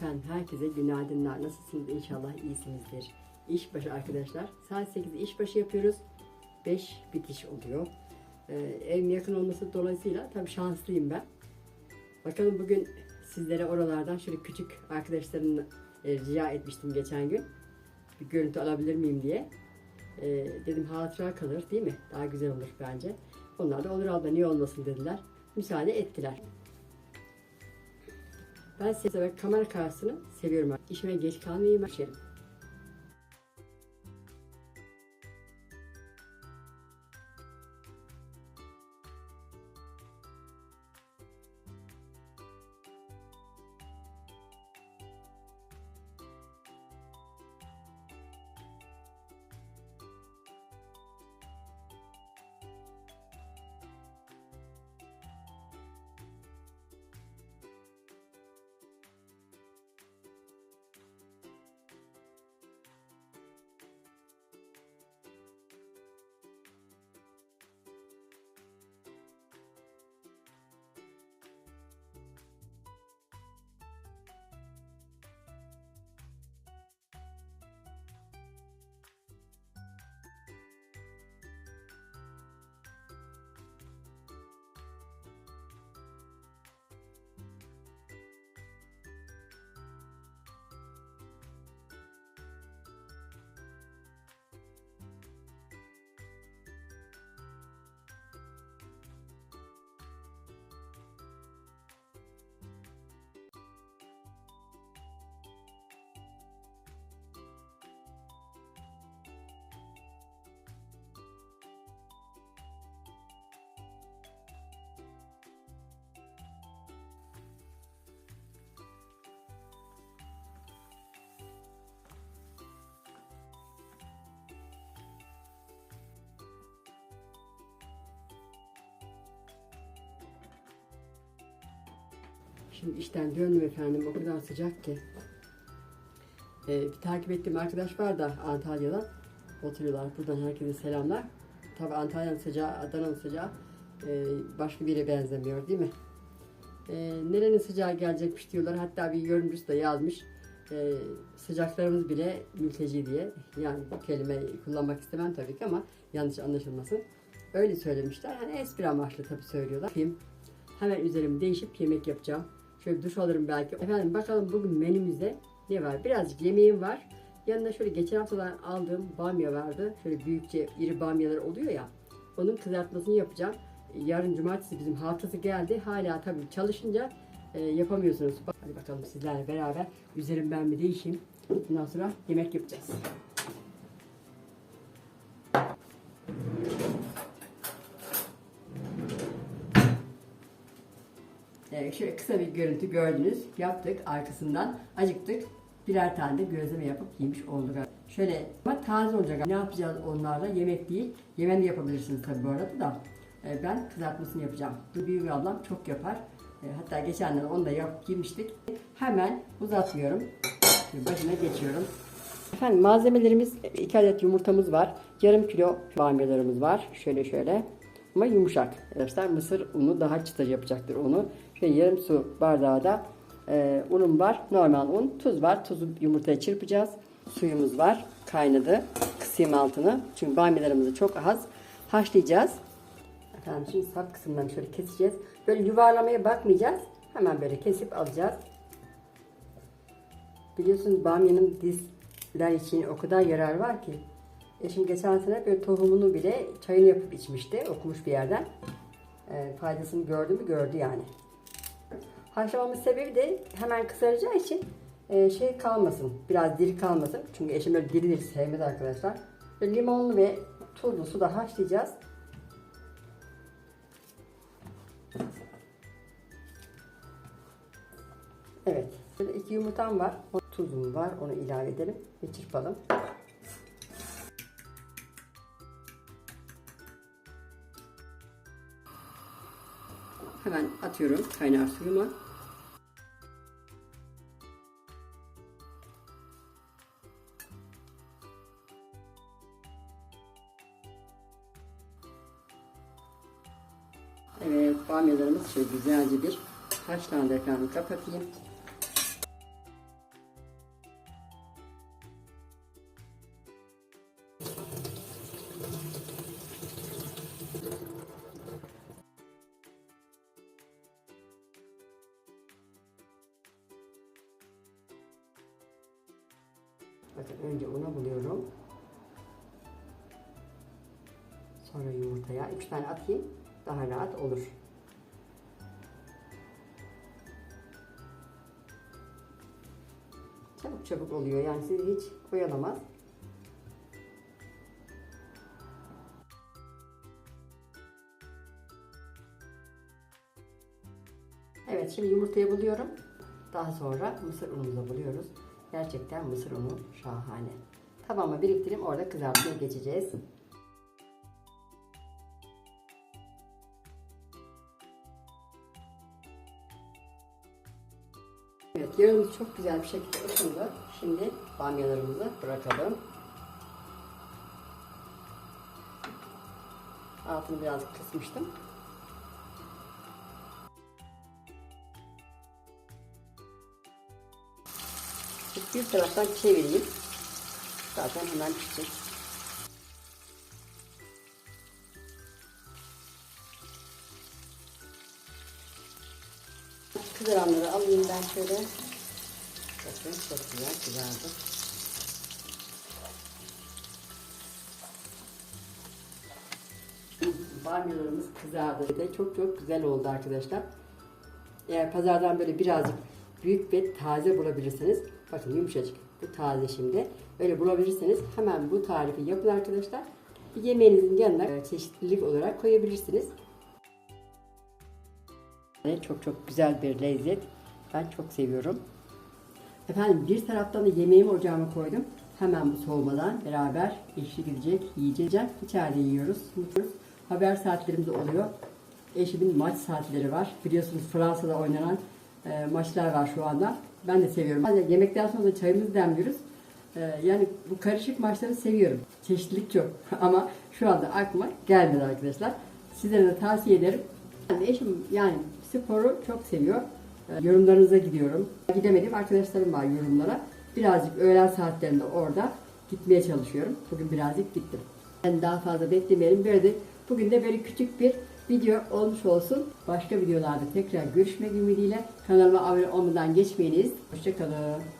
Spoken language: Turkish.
Efendim herkese günaydınlar. Nasılsınız? İnşallah iyisinizdir. İşbaşı arkadaşlar. Saat 8'de işbaşı yapıyoruz. 5 bitiş oluyor. Ee, evim yakın olması dolayısıyla tabii şanslıyım ben. Bakalım bugün sizlere oralardan şöyle küçük arkadaşlarımla e, rica etmiştim geçen gün. Bir görüntü alabilir miyim diye. Ee, dedim hatıra kalır değil mi? Daha güzel olur bence. Onlar da olur abla niye olmasın dediler. Müsaade ettiler. Ben size kamera karşısını seviyorum. İşime geç kalmayayım. Başarım. Şimdi işten döndüm efendim. O kadar sıcak ki. Ee, bir takip ettiğim arkadaş var da Antalya'da. Oturuyorlar. Buradan herkese selamlar. Tabi Antalya'nın sıcağı, Adana'nın sıcağı e, başka bir benzemiyor değil mi? E, nerenin sıcağı gelecekmiş diyorlar. Hatta bir yorumcusu da yazmış. E, sıcaklarımız bile mülteci diye. Yani bu kelimeyi kullanmak istemem tabii ki ama yanlış anlaşılmasın. Öyle söylemişler. Hani espri amaçlı tabii söylüyorlar. Hemen üzerimi değişip yemek yapacağım. Şöyle duş alırım belki. Efendim bakalım bugün menümüzde ne var? Birazcık yemeğim var. Yanında şöyle geçen haftadan aldığım bamya vardı. Şöyle büyükçe iri bamyalar oluyor ya. Onun kızartmasını yapacağım. Yarın cumartesi bizim haftası geldi. Hala tabii çalışınca e, yapamıyorsunuz. Hadi bakalım sizlerle beraber üzerim ben bir değişeyim. Bundan sonra yemek yapacağız. Şöyle kısa bir görüntü gördünüz. Yaptık arkasından acıktık. Birer tane de gözleme yapıp yemiş olduk. Şöyle ama taze olacak. Ne yapacağız onlarla? Yemek değil. Yemen de yapabilirsiniz tabii bu arada da. Ee, ben kızartmasını yapacağım. Bu büyük ablam çok yapar. Ee, hatta geçenlerde onu da yapıp yemiştik. Hemen uzatmıyorum. Başına geçiyorum. Efendim malzemelerimiz 2 adet yumurtamız var. Yarım kilo bamyalarımız var. Şöyle şöyle. Ama yumuşak. Arkadaşlar mısır unu daha çıtır yapacaktır onu. Şöyle yarım su bardağı da e, unum var. Normal un. Tuz var. Tuzu yumurtaya çırpacağız. Suyumuz var. Kaynadı. Kısayım altını. Çünkü bamyalarımızı çok az haşlayacağız. Efendim şimdi sap kısımdan şöyle keseceğiz. Böyle yuvarlamaya bakmayacağız. Hemen böyle kesip alacağız. Biliyorsunuz bamyanın dizler için o kadar yarar var ki. Eşim geçen sene böyle tohumunu bile çayını yapıp içmişti. Okumuş bir yerden. E, faydasını gördü mü gördü yani. Haşlamamın sebebi de hemen kısaracağı için e, şey kalmasın. Biraz diri kalmasın. Çünkü eşim öyle diri diri sevmez arkadaşlar. Böyle limonlu ve tuzlu suda haşlayacağız. Evet. Böyle iki yumurtam var. Tuzum var. Onu ilave edelim. Ve çırpalım. Hemen atıyorum kaynar suyuma. Evet, bamyalarımız şöyle güzelce bir haşlandı efendim kapatayım. Bakın önce una buluyorum. Sonra yumurtaya. Üç tane atayım. Daha rahat olur. Çabuk çabuk oluyor. Yani sizi hiç oyalamaz. Evet şimdi yumurtayı buluyorum. Daha sonra mısır unumuzu buluyoruz. Gerçekten mısır unu şahane. Tabağıma biriktireyim orada kızartmaya geçeceğiz. Evet yağımız çok güzel bir şekilde ısındı. Şimdi bamyalarımızı bırakalım. Altını biraz kısmıştım. Bir taraftan çevireyim. Zaten hemen pişecek. Kızaranları alayım ben şöyle. Bakın çok güzel kızardı. Bamyalarımız kızardı ve çok çok güzel oldu arkadaşlar. Eğer pazardan böyle birazcık büyük ve taze bulabilirsiniz. Bakın yumuşacık. Bu taze şimdi. Öyle bulabilirseniz hemen bu tarifi yapın arkadaşlar. Yemeğinizin yanına e, çeşitlilik olarak koyabilirsiniz. Çok çok güzel bir lezzet. Ben çok seviyorum. Efendim bir taraftan da yemeğimi ocağıma koydum. Hemen bu soğumadan beraber eşlik edecek, yiyeceğiz. İçeride yiyoruz, mutluyuz. Haber saatlerimiz oluyor. Eşimin maç saatleri var. Biliyorsunuz Fransa'da oynanan e, maçlar var şu anda. Ben de seviyorum. Hadi yemekten sonra çayımızı demliyoruz. E, yani bu karışık maçları seviyorum. Çeşitlilik çok. Ama şu anda aklıma gelmedi arkadaşlar. Sizlere de tavsiye ederim. Yani eşim yani sporu çok seviyor. E, yorumlarınıza gidiyorum. Gidemedim arkadaşlarım var yorumlara. Birazcık öğlen saatlerinde orada gitmeye çalışıyorum. Bugün birazcık gittim. Ben daha fazla beklemeyelim. Böyle de bugün de böyle küçük bir video olmuş olsun. Başka videolarda tekrar görüşmek ümidiyle kanalıma abone olmadan geçmeyiniz. Hoşçakalın.